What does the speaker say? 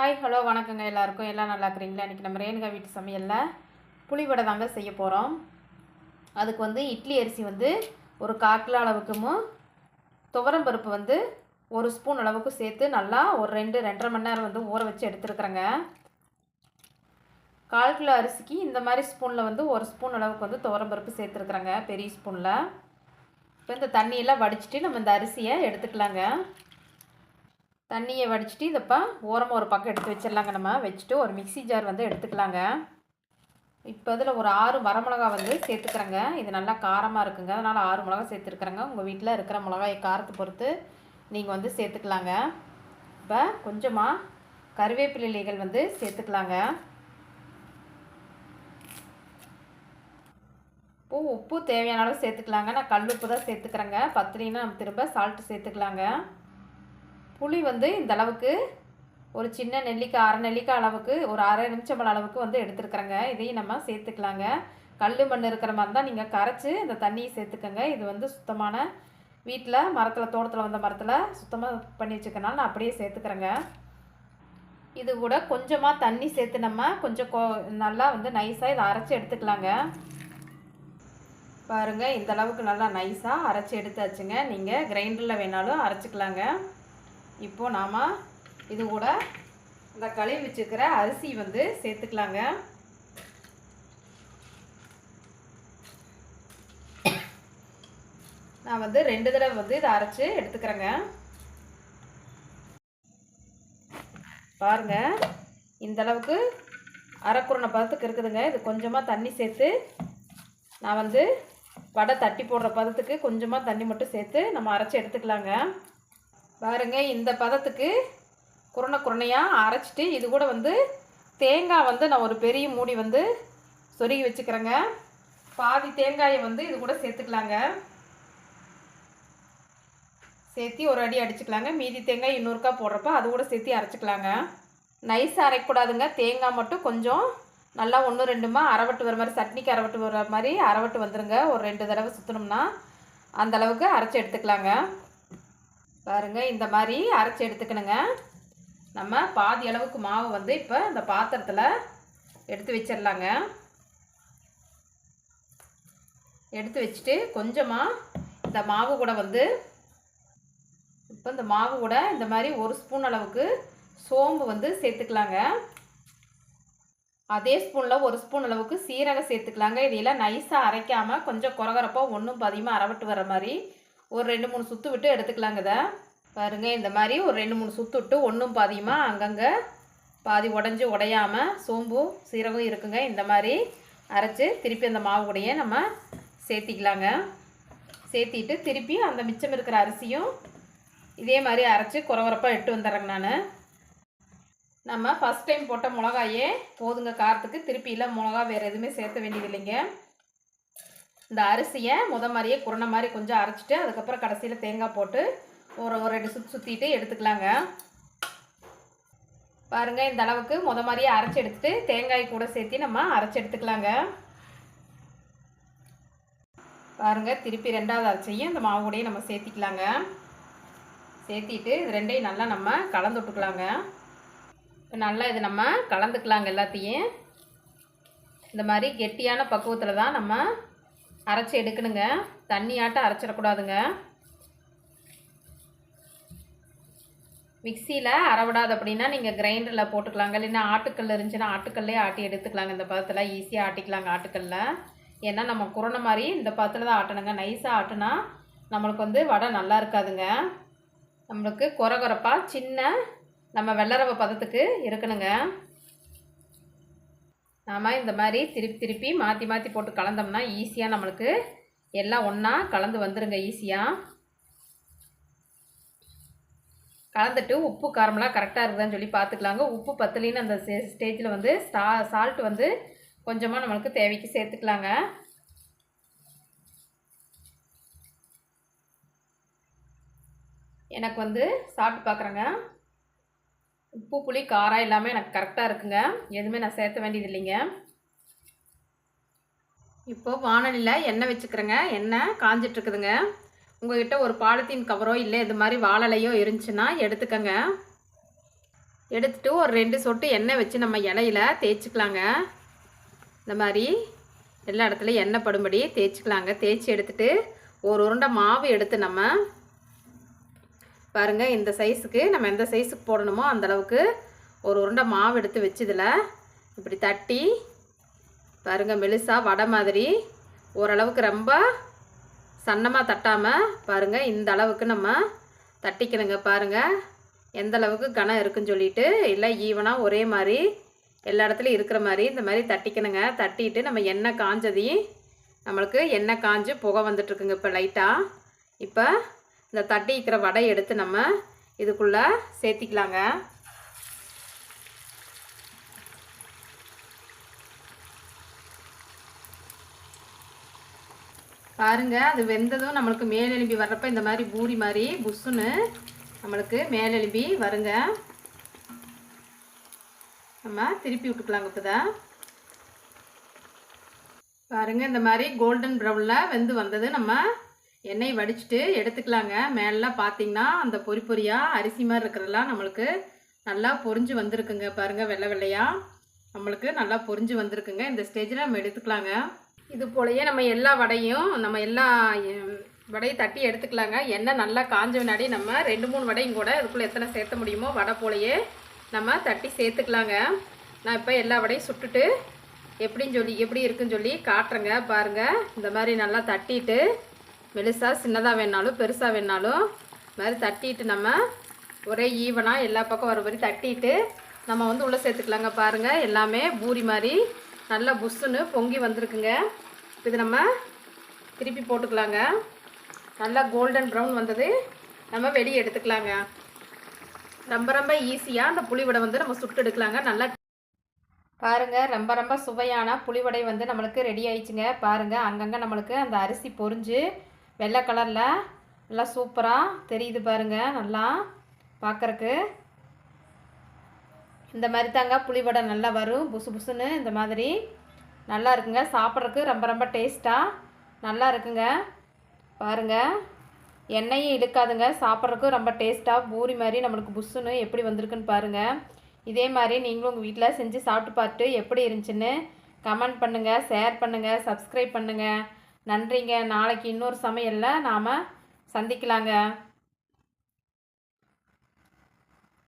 Hi hello வணக்கங்க எல்லாருக்கும். எல்லாம் நல்லா இருக்கிறீங்களா? இன்றைக்கி நம்ம ரேணுகா வீட்டு சமையலில் புளி வடை தாங்க செய்ய போகிறோம் அதுக்கு வந்து இட்லி அரிசி வந்து ஒரு கால் கிலோ அளவுக்கும் துவரம் பருப்பு வந்து ஒரு ஸ்பூன் அளவுக்கு சேர்த்து நல்லா ஒரு ரெண்டு ரெண்டரை மணி நேரம் வந்து ஊற வச்சு எடுத்துருக்குறேங்க. கால் கிலோ அரிசிக்கு இந்த மாதிரி ஸ்பூனில் வந்து ஒரு ஸ்பூன் அளவுக்கு வந்து துவரம் பருப்பு சேர்த்துருக்குறேங்க பெரிய ஸ்பூனில். இப்போ இந்த தண்ணியெல்லாம் வடிச்சிட்டு நம்ம இந்த அரிசியை எடுத்துக்கலாங்க. தண்ணியை வடிச்சிட்டு இதப்போ ஓரமாக ஒரு பக்கம் எடுத்து வச்சிடலாங்க. நம்ம வச்சுட்டு ஒரு மிக்ஸி ஜார் வந்து எடுத்துக்கலாங்க. இப்போ இதில் ஒரு ஆறு வரமிளகா வந்து சேர்த்துக்கிறேங்க. இது நல்லா காரமாக இருக்குங்க. அதனால் ஆறு மிளகா சேர்த்துருக்குறேங்க. உங்கள் வீட்டில் இருக்கிற மிளகாய் காரத்தை பொறுத்து நீங்கள் வந்து சேர்த்துக்கலாங்க. இப்போ கொஞ்சமாக கருவேப்பிலை இலைகள் வந்து சேர்த்துக்கலாங்க. இப்போ உப்பு தேவையான அளவு சேர்த்துக்கலாங்க. நான் கல் உப்பு தான் சேர்த்துக்கிறேங்க. பத்துலின்னா நம்ம திரும்ப சால்ட்டு சேர்த்துக்கலாங்க. புளி வந்து இந்த அளவுக்கு ஒரு சின்ன நெல்லிக்காய் அரை நெல்லிக்காய் அளவுக்கு ஒரு அரை நிமிஷம் அளவுக்கு வந்து எடுத்துருக்குறேங்க. இதையும் நம்ம சேர்த்துக்கலாங்க. கல் மண் இருக்கிற மாதிரி தான் நீங்கள் கரைச்சி இந்த தண்ணியை சேர்த்துக்கோங்க. இது வந்து சுத்தமான வீட்டில் மரத்தில் தோட்டத்தில் வந்த மரத்தில் சுத்தமாக பண்ணி வச்சுக்கனால நான் அப்படியே சேர்த்துக்கிறேங்க. இது கூட கொஞ்சமாக தண்ணி சேர்த்து நம்ம கொஞ்சம் கோ நல்லா வந்து நைஸாக இதை அரைச்சி எடுத்துக்கலாங்க. பாருங்கள் இந்த அளவுக்கு நல்லா நைஸாக அரைச்சி எடுத்தாச்சுங்க. நீங்கள் கிரைண்டரில் வேணாலும் அரைச்சிக்கலாங்க. இப்போது நாம் இது கூட இந்த கழுவி வச்சுக்கிற அரிசி வந்து சேர்த்துக்கலாங்க. நான் வந்து ரெண்டு தடவை வந்து இதை அரைச்சி எடுத்துக்கிறேங்க. பாருங்க இந்த அளவுக்கு அரைக்குறனை பதத்துக்கு இருக்குதுங்க. இது கொஞ்சமாக தண்ணி சேர்த்து நான் வந்து வடை தட்டி போடுற பதத்துக்கு கொஞ்சமாக தண்ணி மட்டும் சேர்த்து நம்ம அரைச்சி எடுத்துக்கலாங்க. பாருங்க இந்த பதத்துக்கு குரணை குரணையாக அரைச்சிட்டு இது கூட வந்து தேங்காய் வந்து நான் ஒரு பெரிய மூடி வந்து சொருகி வச்சுக்கிறேங்க. பாதி தேங்காயை வந்து இது கூட சேர்த்துக்கலாங்க. சேர்த்தி ஒரு அடி அடிச்சுக்கலாங்க. மீதி தேங்காய் இன்னொருக்கா போடுறப்ப அது கூட சேர்த்து அரைச்சிக்கலாங்க. நைஸாக அரைக்கூடாதுங்க தேங்காய் மட்டும் கொஞ்சம் நல்லா ஒன்று ரெண்டுமா அரவட்டு வர மாதிரி சட்னிக்கு அரவட்டு வர மாதிரி அரவட்டு வந்துடுங்க ஒரு ரெண்டு தடவை சுற்றணும்னா அந்த அளவுக்கு அரைச்சி எடுத்துக்கலாங்க. பாருங்கள் இந்த மாதிரி அரைச்சி எடுத்துக்கணுங்க. நம்ம பாதி அளவுக்கு மாவு வந்து இப்போ இந்த பாத்திரத்தில் எடுத்து வச்சிடலாங்க எடுத்து வச்சுட்டு கொஞ்சமாக இந்த மாவு கூட வந்து இப்போ இந்த மாவு கூட இந்த மாதிரி ஒரு ஸ்பூன் அளவுக்கு சோம்பு வந்து சேர்த்துக்கலாங்க. அதே ஸ்பூனில் ஒரு ஸ்பூன் அளவுக்கு சீரகம் சேர்த்துக்கலாங்க. இதையெல்லாம் நைஸாக அரைக்காமல் கொஞ்சம் குறகுறப்பாக ஒன்றும் பதிகமாக அறவிட்டு வர மாதிரி ஒரு ரெண்டு மூணு சுற்று விட்டு எடுத்துக்கலாங்க இதை. பாருங்கள் இந்த மாதிரி ஒரு ரெண்டு மூணு சுற்று விட்டு ஒன்றும் பாதியமாக அங்கங்கே பாதி உடஞ்சி உடையாமல் சோம்பு சீரகம் இருக்குங்க. இந்த மாதிரி அரைச்சி திருப்பி அந்த மாவு கூடயே நம்ம சேர்த்திக்கலாங்க. சேர்த்திட்டு திருப்பி அந்த மிச்சம் இருக்கிற அரிசியும் இதே மாதிரி அரைச்சி குறவரப்பாக எட்டு வந்துடுறேங்க நான். நம்ம ஃபஸ்ட் டைம் போட்ட மிளகாயே போதுங்க காரத்துக்கு. திருப்பி இல்லை மிளகா வேறு எதுவுமே சேர்த்த வேண்டியது இல்லைங்க இந்த அரிசியை முத மாதிரியே குரணை மாதிரி கொஞ்சம் அரைச்சிட்டு அதுக்கப்புறம் கடைசியில் தேங்காய் போட்டு ஒரு ஒரு ரெண்டு சுற்றி சுற்றிட்டு எடுத்துக்கலாங்க. பாருங்கள் இந்த அளவுக்கு முத மாதிரியே அரைச்சி எடுத்துட்டு தேங்காய் கூட சேர்த்து நம்ம அரைச்சி எடுத்துக்கலாங்க. பாருங்கள் திருப்பி ரெண்டாவது அரைச்சையும் இந்த மாவு கூடயே நம்ம சேர்த்திக்கலாங்க. சேர்த்திட்டு இது ரெண்டையும் நல்லா நம்ம கலந்து விட்டுக்கலாங்க. இப்போ நல்லா இது நம்ம கலந்துக்கலாங்க எல்லாத்தையும். இந்த மாதிரி கெட்டியான பக்குவத்தில் தான் நம்ம அரைச்சி எடுக்கணுங்க. தண்ணியாட்டம் அரைச்சிடக்கூடாதுங்க. மிக்சியில் அரைவிடாது அப்படின்னா நீங்கள் கிரைண்டரில் போட்டுக்கலாங்க. இல்லைன்னா ஆட்டுக்கல் இருந்துச்சுன்னா ஆட்டுக்கல்லே ஆட்டி எடுத்துக்கலாங்க. இந்த பதத்தில் ஈஸியாக ஆட்டிக்கலாங்க ஆட்டுக்கல்லில் ஏன்னா நம்ம குரணை மாதிரி இந்த பதத்தில் தான் ஆட்டணுங்க. நைஸாக ஆட்டுனா நம்மளுக்கு வந்து வடை நல்லா இருக்காதுங்க. நம்மளுக்கு குறை குறைப்பாக சின்ன நம்ம வெள்ளரவை பதத்துக்கு இருக்கணுங்க. நாம் இந்த மாதிரி திருப்பி திருப்பி மாற்றி மாற்றி போட்டு கலந்தோம்னா ஈஸியாக நம்மளுக்கு எல்லாம் ஒன்றா கலந்து வந்துடுங்க ஈஸியாக கலந்துட்டு உப்பு காரமெல்லாம் கரெக்டாக இருக்குதான்னு சொல்லி பார்த்துக்கலாங்க உப்பு பத்தலின்னு அந்த ஸ்டேஜில் வந்து சா சால்ட் வந்து கொஞ்சமாக நம்மளுக்கு தேவைக்கு சேர்த்துக்கலாங்க. எனக்கு வந்து சாப்பிட்டு பார்க்குறேங்க உப்பு புளி காரம் எல்லாமே எனக்கு கரெக்டாக இருக்குங்க. எதுவுமே நான் சேர்த்த வேண்டியது இல்லைங்க. இப்போது வானலியில் எண்ணெய் வச்சுக்கிறேங்க. எண்ணெய் காஞ்சிட்ருக்குதுங்க உங்கள்கிட்ட ஒரு பாலித்தீன் கவரோ இல்லை இது மாதிரி வாழலையோ இருந்துச்சுன்னா எடுத்துக்கங்க. எடுத்துட்டு ஒரு ரெண்டு சொட்டு எண்ணெய் வச்சு நம்ம இலையில தேய்ச்சிக்கலாங்க. இந்த மாதிரி எல்லா இடத்துலையும் எண்ணெய் படும்படி தேய்ச்சிக்கலாங்க. தேய்ச்சி எடுத்துகிட்டு ஒரு உருண்டை மாவு எடுத்து நம்ம பாருங்கள் இந்த சைஸுக்கு நம்ம எந்த சைஸுக்கு போடணுமோ அந்த அளவுக்கு ஒரு உருண்டை மாவு எடுத்து வச்சு இதில் இப்படி தட்டி பாருங்கள் மெலுசாக வடை மாதிரி ஓரளவுக்கு ரொம்ப சன்னமாக தட்டாமல் பாருங்கள் இந்த அளவுக்கு நம்ம தட்டிக்கணுங்க பாருங்கள் எந்த அளவுக்கு கனம் இருக்குன்னு சொல்லிட்டு இல்லை ஈவனாக ஒரே மாதிரி எல்லா இடத்துலையும் இருக்கிற மாதிரி இந்த மாதிரி தட்டிக்கணுங்க. தட்டிட்டு நம்ம எண்ணெய் காஞ்சதையும் நம்மளுக்கு எண்ணெய் காஞ்சு புகை வந்துட்டுருக்குங்க இப்போ லைட்டாக இப்போ இந்த தட்டி இருக்கிற வடை எடுத்து நம்ம இதுக்குள்ளே சேர்த்திக்கலாங்க. பாருங்க அது வெந்ததும் நம்மளுக்கு மேலெலும்பி வர்றப்ப இந்த மாதிரி பூரி மாதிரி புஷ்ஷுன்னு நம்மளுக்கு மேலெலும்பி வருங்க. நம்ம திருப்பி விட்டுக்கலாங்க இப்போ தான் பாருங்க இந்த மாதிரி கோல்டன் ப்ரௌனில் வெந்து வந்தது நம்ம எண்ணெய் வடிச்சிட்டு எடுத்துக்கலாங்க. மேலாம் பார்த்தீங்கன்னா அந்த பொறி பொறியாக அரிசி மாதிரி இருக்கிறதெல்லாம் நம்மளுக்கு நல்லா பொரிஞ்சு வந்திருக்குங்க. பாருங்க வெள்ளை வெள்ளையாக நம்மளுக்கு நல்லா பொரிஞ்சு வந்திருக்குங்க. இந்த ஸ்டேஜில் நம்ம எடுத்துக்கலாங்க. இது போலயே நம்ம எல்லா வடையும் நம்ம எல்லா வடையை தட்டி எடுத்துக்கலாங்க. எண்ணெய் நல்லா காஞ்ச வினாடி நம்ம ரெண்டு மூணு வடையும் கூட இதுக்குள்ளே எத்தனை சேர்த்த முடியுமோ வடை போலயே நம்ம தட்டி சேர்த்துக்கலாங்க. நான் இப்போ எல்லா வடையும் சுட்டுட்டு எப்படின்னு சொல்லி எப்படி இருக்குன்னு சொல்லி காட்டுறேங்க. பாருங்கள் இந்த மாதிரி நல்லா தட்டிட்டு மெலிசாக சின்னதாக வேணாலும் பெருசாக வேணாலும் இது மாதிரி தட்டிட்டு நம்ம ஒரே ஈவனாக எல்லா பக்கம் வர மாதிரி தட்டிட்டு நம்ம வந்து உள்ளே சேர்த்துக்கலாங்க பாருங்கள் எல்லாமே பூரி மாதிரி நல்லா புஷ்ஷுன்னு பொங்கி வந்திருக்குங்க. இது நம்ம திருப்பி போட்டுக்கலாங்க. நல்லா கோல்டன் ப்ரௌன் வந்தது. நம்ம வெளியே எடுத்துக்கலாங்க. ரொம்ப ரொம்ப ஈஸியாக அந்த புளிவடை வந்து நம்ம சுட்டு எடுக்கலாங்க. நல்லா பாருங்க. ரொம்ப ரொம்ப சுவையான புளிவடை வந்து நம்மளுக்கு ரெடி ஆயிடுச்சுங்க. பாருங்க. அங்கங்கே நம்மளுக்கு அந்த அரிசி பொரிஞ்சு வெள்ளை கலரில். நல்லா சூப்பராக தெரியுது பாருங்க நல்லா பார்க்கறக்கு இந்த மாதிரி தாங்க புளிவடை நல்லா வரும். புசு புசுன்னு இந்த மாதிரி நல்லா இருக்குங்க. சாப்பிட்றதுக்கு ரொம்ப ரொம்ப டேஸ்ட்டாக நல்லா இருக்குங்க. பாருங்க எண்ணெயும் இழுக்காதுங்க. சாப்பிட்றதுக்கு ரொம்ப டேஸ்ட்டாக பூரி மாதிரி நம்மளுக்கு புஷ்ஷுன்னு எப்படி வந்திருக்குன்னு பாருங்கள் இதே மாதிரி நீங்களும் உங்கள் வீட்டில் செஞ்சு சாப்பிட்டு பார்த்துட்டு எப்படி இருந்துச்சுன்னு கமெண்ட் பண்ணுங்கள் ஷேர் பண்ணுங்கள் சப்ஸ்கிரைப் பண்ணுங்கள் நன்றிங்க. நாளைக்கு இன்னொரு சமையலில் நாம் சந்திக்கலாங்க.